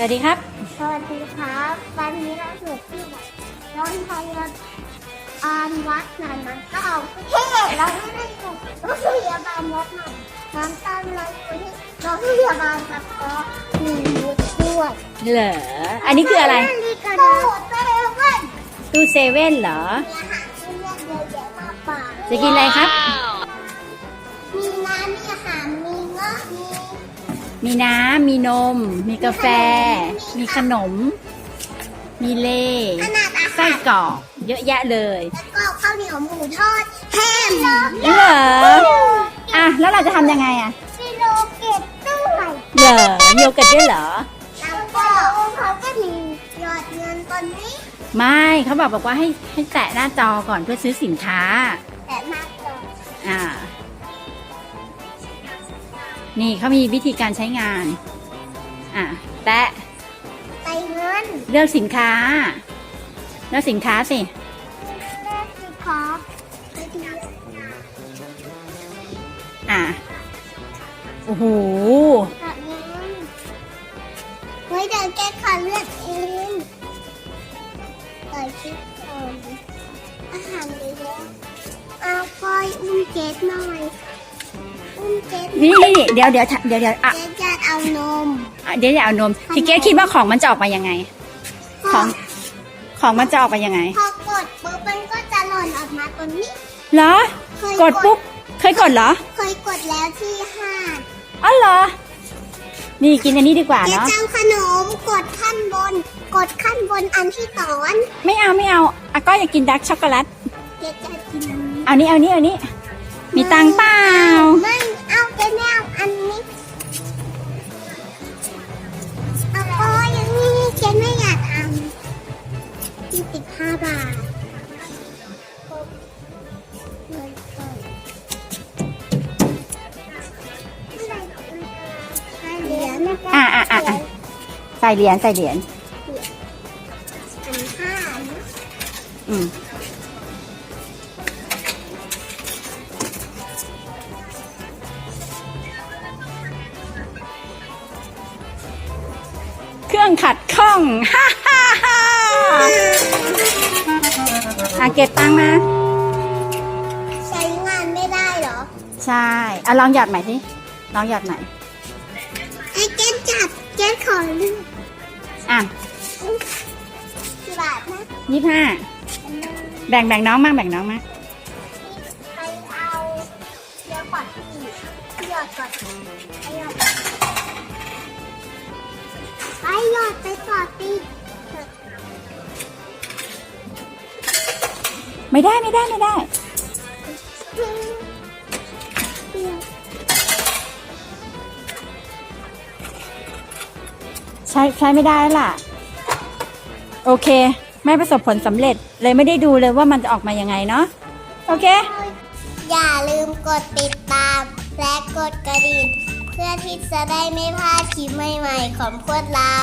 วัสดีครับ สวัสดีครับวันนี้เราอยู่ที่โรงพยาบาลอานวัดหนานน้ำเต้าเฮ้เราไม่ได้อยู่โรงพยาบาลวัดหนานน้ำเต้าเราอยู่ที่โรงพยาบาลกระเพาะมีวุฒิด้วยเหรอ อันนี้คืออะไร ตู้เซเว่นตู้เซเว่นเหรอ มีอาหารที่เลือกเยอะแยะมากมายจะกินอะไรครับ มีน้ำมีอาหารมีเงาะมี มีน้ำ มีนม มีกาแฟ มีขนม มีเลขนาดอาไส้หารกรอกเยอะแยะเลยแล้วก็ข้าวเหนียวหมูทอดแฮมเหรออะแล้วเราจะทำยังไงอะมีโลเกตด้วยเหรอมีโยเกิร์ตด้วยเหรอแล้วก็เขาก็มียอดเงินตอนนี้ ไม่เขาบอกบอกว่าให้ให้แตะหน้าจอก่อนเพื่อซื้อสินค้า แต่มาต่ออ่า นี่เขามีวิธีการใช้งาน อะแตะไปเงินเลือกสินค้า เลือกสินค้าสิแรกสิครับไปดีอะโอ้โหแบบนี้เฮ้ยเดินแก้ขาเลือดเองเปิดคลิปก่อนอาหารเยอะเอาคอยอุ้มเจสหน่อยอุ้มเจส นี่นี่นี่เดี๋ยวเดี๋ยวเดี๋ยวเดี๋ยวอะเจสจะเอานมอะเดี๋ยวอย่าเอานมพี่เกดคิดว่าของมันจะออกมายังไง ของของมันจะออกมายังไง พอกดปุ๊บมันก็จะหล่นออกมาตรงนี้เหรอ เคยกดปุ๊บเคยกดเหรอ เคยกดแล้วที่ห้าอ๋อเหรอ นี่กินอันนี้ดีกว่าเจ๊เนาะเจ้าขนมกดขั้นบน กดขั้นบนอันที่สอน ไม่เอาไม่เอาอาก้อยอยากกินดาร์กช็อกโกแลตเจ๊จะกินเอานี้เอานี้เอานี้มีตังค์เปล่าไม่ ส่เหรียญใส่เหรียญอันห้านะอืมเครื่องขัดข้องฮ่าฮ่าฮ่าอะเก็บตังค์มาใช้งานไม่ได้เหรอใช่อะลองหยอดใหม่สิลองหยอดใหม่ ไอ้เจ๊จับเจ๊ขอเลือก ยี่ห้าแบ่งแบ่งน้องมากแบ่งน้องมากใครเอาเดี๋ยวก่อนพี่หยอดก่อนไปหยอดไปยอดไปก่อนพี่ไม่ได้ไม่ได้ไม่ได้ใช้ใช้ไม่ได้ล่ะ โอเค ไม่ประสบผลสำเร็จเลยไม่ได้ดูเลยว่ามันจะออกมายังไงเนาะโอเค อย่าลืมกดติดตาม และกดกระดิ่งเพื่อที่จะได้ไม่พลาดคลิปใหม่ๆของพวกเรา